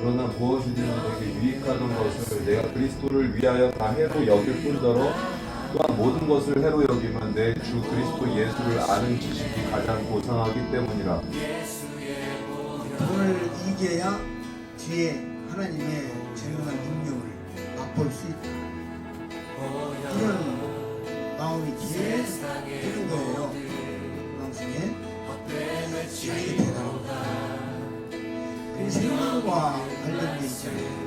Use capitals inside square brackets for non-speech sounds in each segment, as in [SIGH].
그러나 무엇이든 내게 유익하던 것을 내가 그리스도를 위하여 다 해로 여길 뿐더러 또한 모든 것을 해로 여기면 내 주 그리스도 예수를 아는 지식이 가장 고상하기 때문이라 그걸 이겨야 뒤에 하나님의 정말 능력을 맛볼 수 있다. 이런 마음이 뒤에 드는 거예요. 마음속에 이게 대단하다. 그 생명과 관련돼 있잖아요.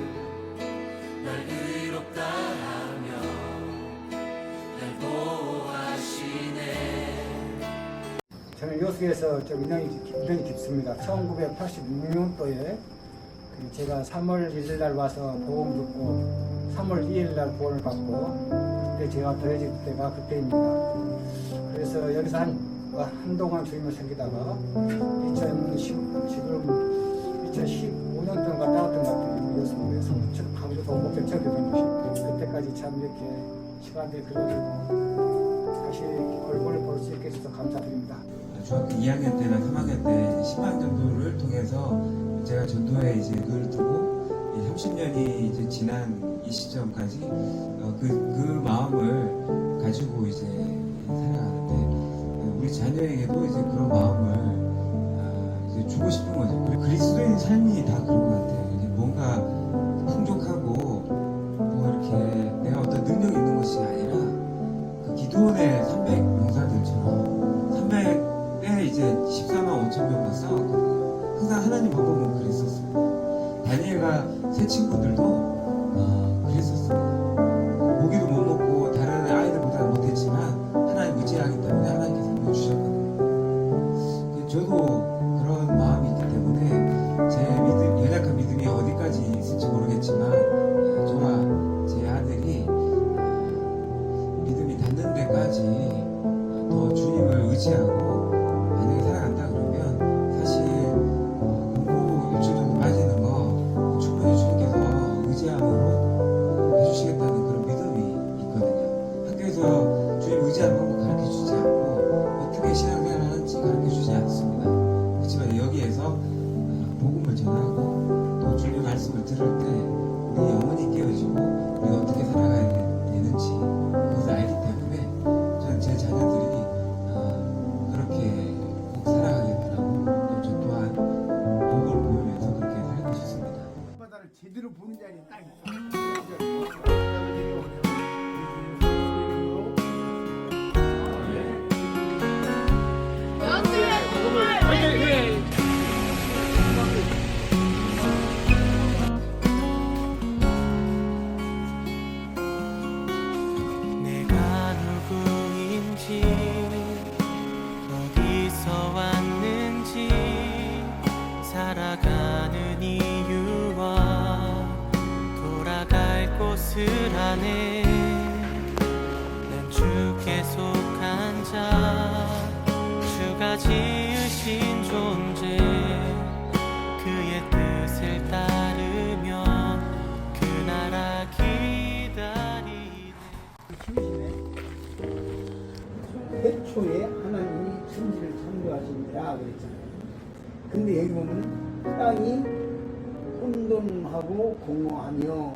저는 여수에서 좀 인연이, 인연이 깊습니다. 1986년도에 그 제가 3월 1일 날 와서 보험 듣고 3월 2일 날 보험을 받고 그때 제가 더해질 때가 그때입니다. 그래서 여기서 한, 어, 한동안 주임을 섬기다가 2010, 지금 2015년 동안 갔다 왔던 것 같아요. 여수에서 강주도 목표 처리된 것이 그때까지 참 이렇게 시간들이 그려지고 다시 얼굴을 볼 수 있게 해주셔서 감사드립니다. 중학교 2학년 때나 3학년 때 신방 전도를 통해서 제가 전도에 이제 눈을 뜨고 30년이 이제 지난 이 시점까지 어, 그, 그 마음을 가지고 이제 살아가는데 어, 우리 자녀에게도 이제 그런 마음을 아, 이제 주고 싶은 거죠. 그리고 그리스도인 삶이 다 그런 것 같아요. 뭔가 풍족하고 뭐 이렇게 내가 어떤 능력이 있는 것이 아니라 그 기도원의 300 하나님 방법은 그랬었어요. 다니엘과 새 친구들도 아, 그랬었어요. 고기도 못 먹고 다른 아이들보다 못했지만 하나님 의지하기 때문에 하나님께서 보여주셨거든요. 그 저도 그런 마음이 있기 때문에 제 믿음, 연약한 믿음이 어디까지 있을지 모르겠지만 아, 저와 제 아들이 아, 믿음이 닿는 데까지 더 주님을 의지하고 가는 이유와 돌아갈 곳을 아네. 난 주께 속한 자 주가 지으신 존재. 그의 뜻을 따르면 그 나라 기다리네. 태초에 하나님이 천지를 창조하시니라 그랬잖아요. 근데 여기 보면 땅이 혼돈하고 공허하며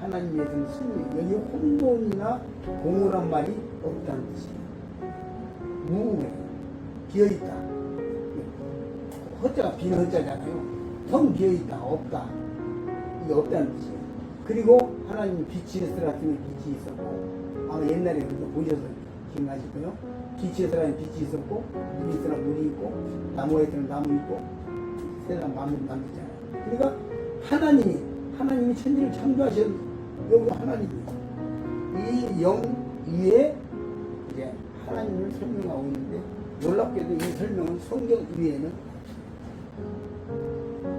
하나님의 등 승리. 여기 혼돈이나 공허란 말이 없다는 뜻이에요. 무에 비어있다. 허자가 빈 허자잖아요. 텅 비어있다. 없다. 이게 없다는 뜻이에요. 그리고 하나님 빛이 있으라으면 빛이 있었고 아마 옛날에 그거 보셔서 기억나실 거예요. 빛이 있었고 물이 있으라면 물이 있고 나무가 있으면 나무 있고 세상 만물 만들잖아요. 그러니까 하나님이 하나님이 천지를 창조하신 여기 하나님이에요. 이영 위에 이제 하나님을 설명하고 있는데 놀랍게도 이 설명은 성경 위에는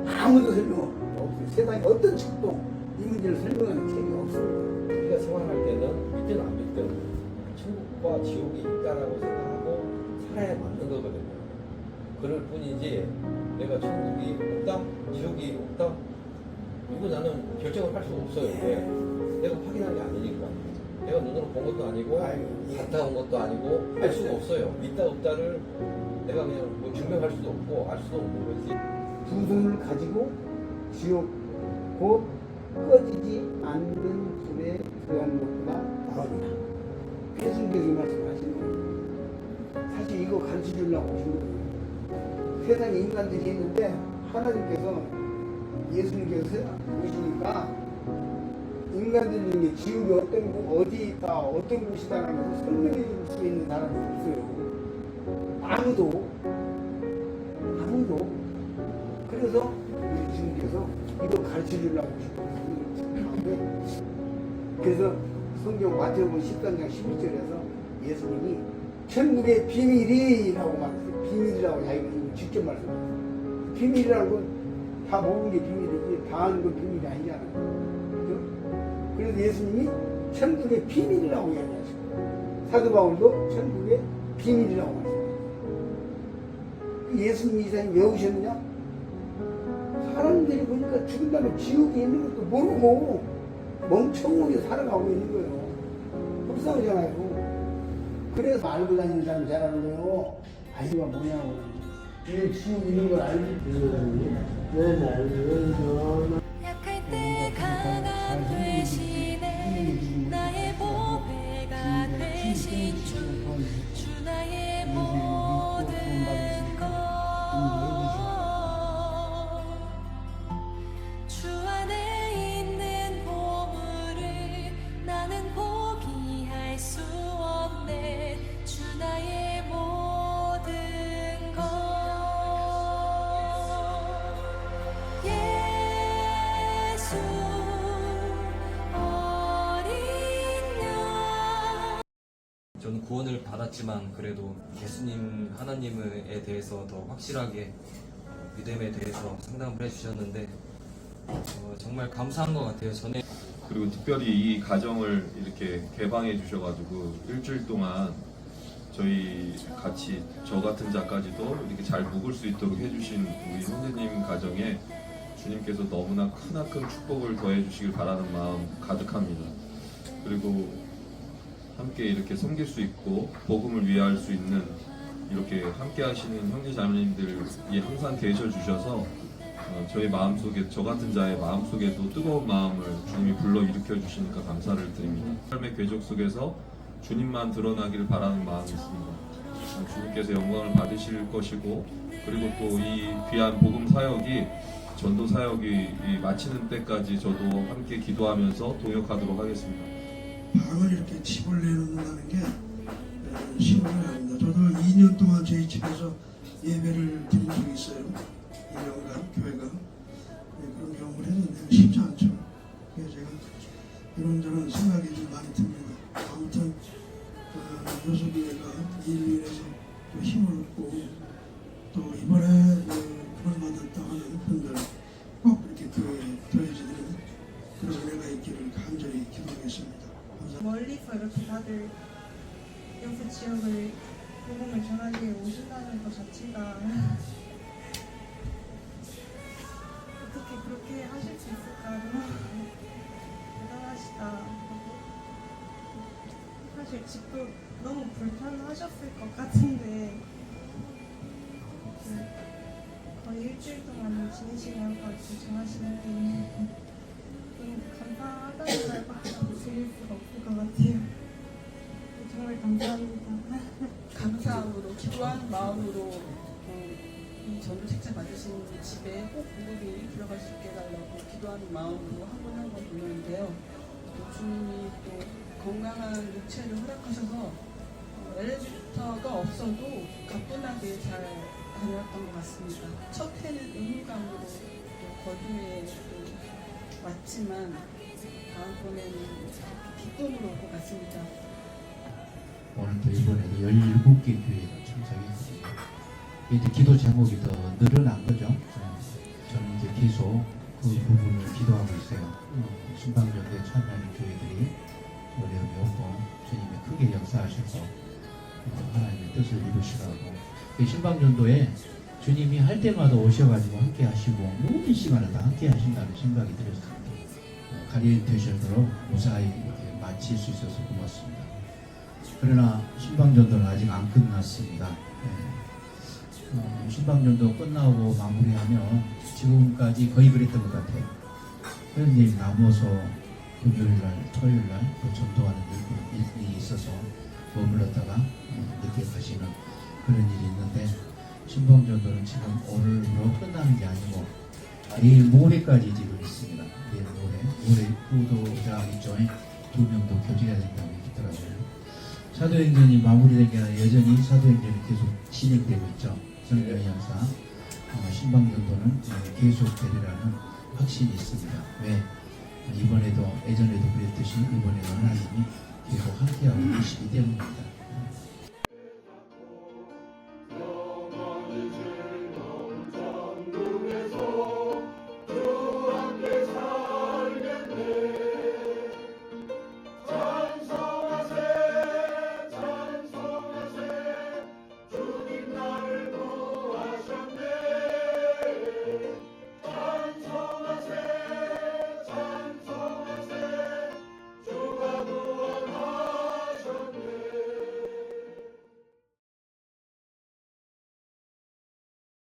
아무도 설명 없어요. 세상에 어떤 책도 이 문제를 설명하는 책이 없습니다. 우리가 생활할 때는 믿든 안 믿든 천국 천국과 지옥이 있다라고 생각하고 살아야 맞는 거거든요. 그럴 뿐이지 내가 천국이 없다, 지옥이 없다, 이거 나는 결정을 할 수가 없어요. 왜? 내가 확인한 게 아니니까. 내가 눈으로 본 것도 아니고. 갔다 온 것도 아니고 알 수가 없어요. 있다 없다를 내가 그냥 뭐 증명할 수도 없고 알 수도 없는 거지. 두 손을 가지고 지옥 곧 꺼지지 않는 불에 들어가는 것보다 나으리라. 예수님께서 이 말씀하시는 거예요. 사실 이거 가르쳐 주려고 오신 거예요. 세상에 인간들이 있는데 하나님께서 예수님께서 오시니까 인간들 중에 지옥이 어떤 곳, 어디 있다, 어떤 곳이다라는 것을 설명해 줄 수 있는 사람이 없어요. 아무도, 아무도. 그래서 우리 주님께서 이거 가르쳐 주려고 오셨거든요. 그래서 성경 마태복음 13장 12절에서 예수님이 천국의 비밀이라고 말했어요. 비밀이라고 자기가 직접 말씀하셨어요. 비밀이라고 다 모르는 게 비밀이지 다 아는 건 비밀이 아니잖아요. 그죠? 그래서 예수님이 천국의 비밀이라고 이야기하시고 사도 바울도 천국의 비밀이라고 말씀하셨어요. 그 예수님이 이 세상에 왜 오셨느냐? 사람들이 보니까 죽은 다음에 지옥에 있는 것도 모르고 멍청하게 살아가고 있는 거예요. 불쌍하잖아요. 그래서 알고 다니는 사람 잘하는 거예요. 아이가 뭐냐고. 이게 지옥 있는 걸 알지. 약할 저는 구원을 받았지만 그래도 예수님 하나님에 대해서 더 확실하게 어, 믿음에 대해서 상담을 해주셨는데 어, 정말 감사한 것 같아요. 전에 그리고 특별히 이 가정을 이렇게 개방해 주셔가지고 일주일 동안 저희 같이 저 같은 자까지도 이렇게 잘 묵을 수 있도록 해주신 우리 형제님 가정에 주님께서 너무나 크나큰 축복을 더해 주시길 바라는 마음 가득합니다. 그리고 함께 이렇게 섬길 수 있고 복음을 위할 수 있는 이렇게 함께 하시는 형제 자매님들이 항상 계셔 주셔서 어, 저희 마음속에 저 같은 자의 마음속에도 뜨거운 마음을 주님이 불러 일으켜 주시니까 감사를 드립니다. 삶의 궤적 속에서 주님만 드러나기를 바라는 마음이 있습니다. 어, 주님께서 영광을 받으실 것이고 그리고 또 이 귀한 복음 사역이 전도 사역이 이 마치는 때까지 저도 함께 기도하면서 동역하도록 하겠습니다. 방을 이렇게 집을 내놓는다는 게 어, 쉬운 게 아닙니다. 저도 2년 동안 저희 집에서 예배를 드린 적이 있어요. 멀리서 이렇게 다들 여수 지역을 복음을 전하기 위해 오신다는 것 자체가 어떻게 그렇게 하실 수 있을까 대단하시다. 사실 집도 너무 불편하셨을 것 같은데 그 거의 일주일 동안 지내시면서 이렇게 전하시는 게 너무 감사하다는 말밖 에 드릴 수가 없을 것 같아요. 정말 감사합니다. [LAUGHS] 감사함으로 기도하는 마음으로 어, 이 전도 책자 받으신 집에 꼭 무급이 들어갈 수 있게 해달라고 기도하는 마음으로 한 번 한 번 보는데요. 또 주님이 또 건강한 육체를 허락하셔서 어, 엘리베이터가 없어도 가뿐하게 잘 다녔던 것 같습니다. 첫 해는 의무감으로 또 거두에 또 왔지만 다음번에는 올것 같습니다. 오늘 또 이번에도 17개 교회가 참석했거든요. 이제 기도 제목이 더 늘어난 거죠. 네. 저는 이제 계속 그 부분을 기도하고 있어요. 어, 신방역에 참여하는 교회들이 어려움이 없고 주님이 크게 역사하셔서 어, 하나님의 뜻을 이루시라고 그 신방전도에 주님이 할 때마다 오셔가지고 함께 하시고 모든 시간을 다 함께 하신다는 생각이 들었습니 가릴 되셔도록 무사히 이렇게 마칠 수 있어서 고맙습니다. 그러나 신방전도는 아직 안 끝났습니다. 예. 어, 신방전도 끝나고 마무리하면 지금까지 거의 그랬던 것 같아요. 회원님이 남아서 금요일날, 토요일날 또 전도하는 일- 일이 있어서 머물렀다가 어, 늦게 가시는 그런 일이 있는데 신방전도는 지금 오늘로 끝나는 게 아니고 내일 모레까지 지금 있습니다. 내일 모레 후도자 이쪽에 두 명도 교제해야 된다고 얘기더라고요. 사도행전이 마무리된 게 아니라 여전히 사도행전이 계속 진행되고 있죠. 성경 형사 어, 신방전도는 어, 계속 되리라는 확신이 있습니다. 왜? 이번에도 예전에도 그랬듯이 이번에도 하나님이 계속 함께하고 계시기 때문입니다.